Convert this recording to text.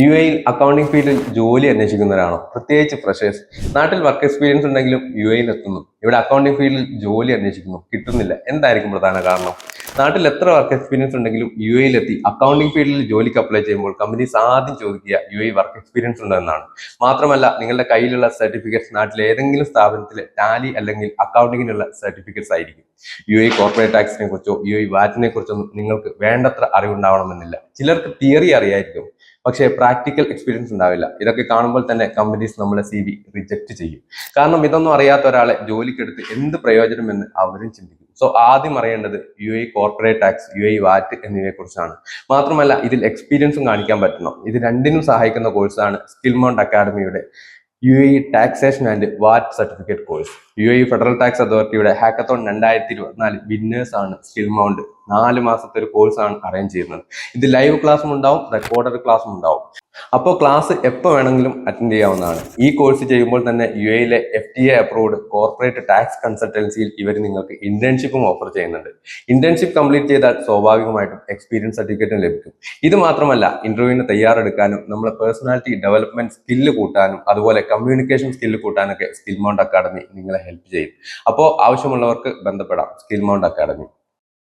U എയിൽ accounting ഫീൽഡിൽ ജോലി അന്വേഷിക്കുന്നവരാണോ? പ്രത്യേകിച്ച് ഫ്രഷേഴ്സ് നാട്ടിൽ വർക്ക് എക്സ്പീരിയൻസ് ഉണ്ടെങ്കിലും യു എയിൽ എത്തുന്നു. ഇവിടെ അക്കൗണ്ടിംഗ് ഫീൽഡിൽ ജോലി അന്വേഷിക്കുന്നു. കിട്ടുന്നില്ല. എന്തായിരിക്കും പ്രധാന കാരണം? നാട്ടിൽ എത്ര വർക്ക് എക്സ്പീരിയൻസ് ഉണ്ടെങ്കിലും യു എത്തി. അക്കൗണ്ടിംഗ് ഫീൽഡിൽ ജോലിക്ക് അപ്ലൈ ചെയ്യുമ്പോൾ കമ്പനീസ് ആദ്യം ചോദിക്കുക യു എ വർക്ക് എക്സ്പീരിയൻസ് ഉണ്ടോ എന്നാണ്. മാത്രമല്ല നിങ്ങളുടെ കയ്യിലുള്ള സർട്ടിഫിക്കറ്റ്സ് നാട്ടിലെ ഏതെങ്കിലും സ്ഥാപനത്തിലെ ടാലി അല്ലെങ്കിൽ അക്കൗണ്ടിങ്ങിനുള്ള സർട്ടിഫിക്കറ്റ്സ് ആയിരിക്കും. യു എ കോർപ്പറേറ്റ് ടാക്സിനെ കുറിച്ചോ യു എ വാറ്റിനെ കുറിച്ചോ നിങ്ങൾക്ക് വേണ്ടത്ര അറിവുണ്ടാവണമെന്നില്ല. ചിലർക്ക് തിയറി അറിയായിരിക്കും. പക്ഷേ പ്രാക്ടിക്കൽ എക്സ്പീരിയൻസ് ഉണ്ടാവില്ല. ഇതൊക്കെ കാണുമ്പോൾ തന്നെ കമ്പനീസ് നമ്മളെ സി വി റിജക്ട് ചെയ്യും. കാരണം ഇതൊന്നും അറിയാത്ത ഒരാളെ ജോലിക്കെടുത്ത് എന്ത് പ്രയോജനമെന്ന് അവരും ചിന്തിക്കും. സോ ആദ്യം അറിയേണ്ടത് U A corporate tax U A VAT എന്നിവയെ കുറിച്ചാണ്. മാത്രമല്ല ഇതിൽ എക്സ്പീരിയൻസും കാണിക്കാൻ പറ്റണം. ഇത് രണ്ടിനും സഹായിക്കുന്ന കോഴ്സാണ് skill mount അക്കാഡമിയുടെ U A taxation and VAT certificate course U A federal tax അതോറിറ്റിയുടെ ഹാക്കത്തോൺ രണ്ടായിരത്തി ഇരുപത്തിനാല് വിന്നേഴ്സ് ആണ് സ്കിൽ മൗണ്ട് നാല് മാസത്തെ ഒരു കോഴ്സാണ് അറേഞ്ച് ചെയ്യുന്നത്. ഇത് ലൈവ് ക്ലാസ്സും ഉണ്ടാവും റെക്കോർഡഡ് ക്ലാസ്സും ഉണ്ടാവും. അപ്പോൾ ക്ലാസ് എപ്പോൾ വേണമെങ്കിലും അറ്റൻഡ് ചെയ്യാവുന്നതാണ്. ഈ കോഴ്സ് ചെയ്യുമ്പോൾ തന്നെ യു എയിലെ F T A approved corporate tax കൺസൾട്ടൻസിയിൽ ഇവർ നിങ്ങൾക്ക് ഇന്റേൺഷിപ്പും ഓഫർ ചെയ്യുന്നുണ്ട്. ഇന്റേൺഷിപ്പ് കംപ്ലീറ്റ് ചെയ്താൽ സ്വാഭാവികമായിട്ടും എക്സ്പീരിയൻസ് സർട്ടിഫിക്കറ്റും ലഭിക്കും. ഇത് മാത്രമല്ല ഇന്റർവ്യൂവിന് തയ്യാറെടുക്കാനും നമ്മുടെ പേഴ്സണാലിറ്റി ഡെവലപ്മെന്റ് സ്കില്ല് കൂട്ടാനും അതുപോലെ കമ്മ്യൂണിക്കേഷൻ സ്കില്ല് കൂട്ടാനൊക്കെ സ്കിൽ മൗണ്ട് അക്കാഡമി നിങ്ങളെ ഹെൽപ്പ് ചെയ്യും. അപ്പോൾ ആവശ്യമുള്ളവർക്ക് ബന്ധപ്പെടാം സ്കിൽ മൗണ്ട് അക്കാഡമി